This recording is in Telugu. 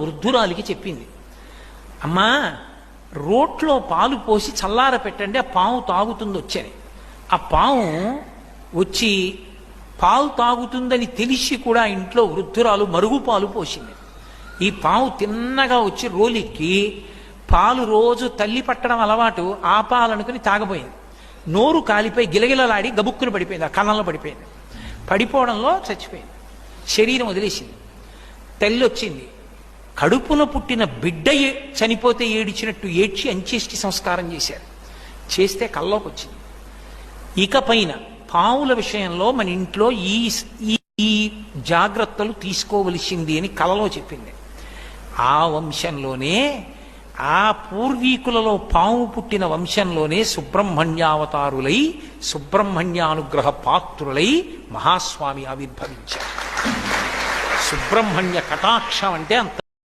వృద్ధురాలికి చెప్పింది. అమ్మా రోట్లో పాలు పోసి చల్లార పెట్టండి ఆ పాము తాగుతుంది వచ్చని. ఆ పాము వచ్చి పాలు తాగుతుందని తెలిసి కూడా ఇంట్లో వృద్ధురాలు మరుగు పాలు పోసింది. ఈ పాము తిన్నగా వచ్చి రోలిక్కి పాలు రోజు తల్లి పట్టడం అలవాటు ఆ పాలనుకుని తాగబోయింది. నోరు కాలిపోయి గిలగిలలాడి గబుక్కుని పడిపోయింది ఆ కన్నంలో పడిపోయింది. పడిపోవడంలో చచ్చిపోయింది. శరీరం వదిలేసింది. తల్లి వచ్చింది. కడుపున పుట్టిన బిడ్డ ఏ- చనిపోతే ఏడిచినట్టు ఏడ్చి అంచేష్టి సంస్కారం చేశారు. చేస్తే కల్లోకి వచ్చింది ఇకపైన పావుల విషయంలో మన ఇంట్లో ఈ- ఈ జాగ్రత్తలు తీసుకోవలసింది అని కలలో చెప్పింది. ఆ వంశంలోనే ఆ పూర్వీకులలో పాము పుట్టిన వంశంలోనే సుబ్రహ్మణ్యావతారులై సుబ్రహ్మణ్యానుగ్రహ పాత్రులై మహాస్వామి ఆవిర్భవించారు. సుబ్రహ్మణ్య కటాక్షం అంటే అంత